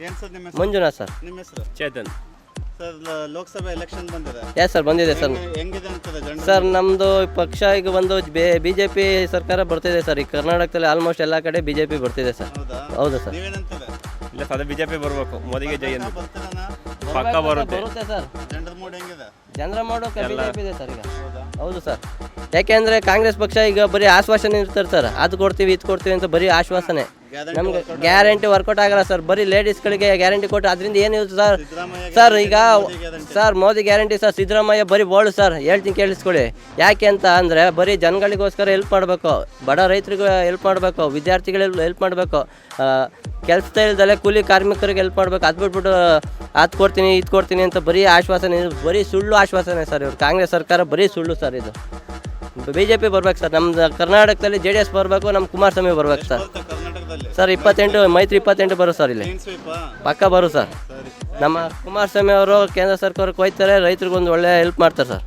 ಏನ್ ಸರ್ ನಿಮ್ಮ ಹೆಸರು? ಮಂಜುನಾಥ್ ಸರ್. ನಿಮ್ಮ ಹೆಸರು? ಚೇತನ್. ಸರ್ ಲ- ಲೋಕಸಭೆ ಎಲೆಕ್ಷನ್ ಬಂದಿದೆ. ಎಸ್ ಸರ್ ಬಂದಿದೆ ಸರ್. ಹೆಂಗೆ- ಹೆಂಗಿದೆ ಸರ್ ನಮ್ಮದು ಪಕ್ಷ ಈಗ ಬಂದು ಬಿ ಜೆ ಪಿ ಸರ್ಕಾರ ಬರ್ತಿದೆ ಸರ್. ಈ ಕರ್ನಾಟಕದಲ್ಲಿ ಆಲ್ಮೋಸ್ಟ್ ಎಲ್ಲ ಕಡೆ ಬಿ ಜೆ ಪಿ ಬರ್ತಿದೆ ಸರ್. ಹೌದಾ? ಹೌದು ಸರ್. ನೀವೇನಂತದೆ ಇಲ್ಲ ಸದ ಬಿಜೆಪಿ ಬರಬೇಕು. ಮೋದಿಗೆ ಜೈ ಅಂತ ಪಕ್ಕ ಬರುತ್ತೆ. ಬರುತ್ತೆ ಸರ್. ಜನರ ಮೋಡ್ ಹೆಂಗಿದೆ? ಜನರ ಮೋಡ್ ಬಿ ಜೆ ಪಿ ಇದೆ ಸರ್ ಈಗ. ಹೌದಾ? ಹೌದು ಸರ್. ಯಾಕೆಂದ್ರೆ ಕಾಂಗ್ರೆಸ್ ಪಕ್ಷ ಈಗ ಬರೀ ಆಶ್ವಾಸನೆ ಇರ್ತಾರೆ ಸರ್. ಅದು ಕೊಡ್ತೀವಿ ಇದು ಕೊಡ್ತೀವಿ ಅಂತ ಬರೀ ಆಶ್ವಾಸನೆ. ನಮ್ಗೆ ಗ್ಯಾರಂಟಿ ವರ್ಕೌಟ್ ಆಗಲ್ಲ ಸರ್. ಬರೀ ಲೇಡೀಸ್ಗಳಿಗೆ ಗ್ಯಾರಂಟಿ ಕೊಟ್ಟು ಅದರಿಂದ ಏನು ಯೂಸ್ ಸರ್? ಸರ್ ಈಗ sir Modi guarantee sir. Siddaramaiah ಬರೀ ಬೋಳು ಸರ್. ಹೇಳ್ತೀನಿ ಕೇಳಿಸ್ಕೊಳ್ಳಿ. ಯಾಕೆ ಅಂತ ಅಂದರೆ ಬರೀ ಜನಗಳಿಗೋಸ್ಕರ ಹೆಲ್ಪ್ ಮಾಡಬೇಕು. ಬಡ ರೈತರಿಗೂ ಹೆಲ್ಪ್ ಮಾಡಬೇಕು. ವಿದ್ಯಾರ್ಥಿಗಳಿಗೆ ಹೆಲ್ಪ್ ಮಾಡಬೇಕು. ಕೆಲಸದ ಇಲ್ದಲೆ ಕೂಲಿ ಕಾರ್ಮಿಕರಿಗೆ ಹೆಲ್ಪ್ ಮಾಡಬೇಕು. ಅದು ಬಿಟ್ಬಿಟ್ಟು ಅದು ಕೊಡ್ತೀನಿ, ಇದು ಕೊಡ್ತೀನಿ ಅಂತ ಬರೀ ಆಶ್ವಾಸನೆ ಇದು ಬರೀ ಸುಳ್ಳು ಆಶ್ವಾಸನೆ ಸರ್ ಇವರು. ಕಾಂಗ್ರೆಸ್ ಸರ್ಕಾರ ಬರೀ ಸುಳ್ಳು ಸರ್ ಇದು. ಬಿ ಜೆ ಪಿ ಬರ್ಬೇಕು ಸರ್ ನಮ್ಮ ಕರ್ನಾಟಕದಲ್ಲಿ ಜೆ ಡಿ ಎಸ್ ಬರಬೇಕು ನಮ್ಮ ಕುಮಾರಸ್ವಾಮಿ ಬರ್ಬೇಕು ಸರ್. ಸರ್, ಇಪ್ಪತ್ತೆಂಟು, ಮೈತ್ರಿ ಇಪ್ಪತ್ತೆಂಟು ಬರು ಸರ್ ಇಲ್ಲಿ. ಪಕ್ಕ ಬರು ಸರ್. ನಮ್ಮ ಕುಮಾರಸ್ವಾಮಿ ಅವರು, ಕೇಂದ್ರ ಸರ್ಕಾರಕ್ಕೆ ಹೋಯ್ತಾರೆ ರೈತರಿಗೊಂದು ಒಳ್ಳೆ ಹೆಲ್ಪ್ ಮಾಡ್ತಾರೆ ಸರ್.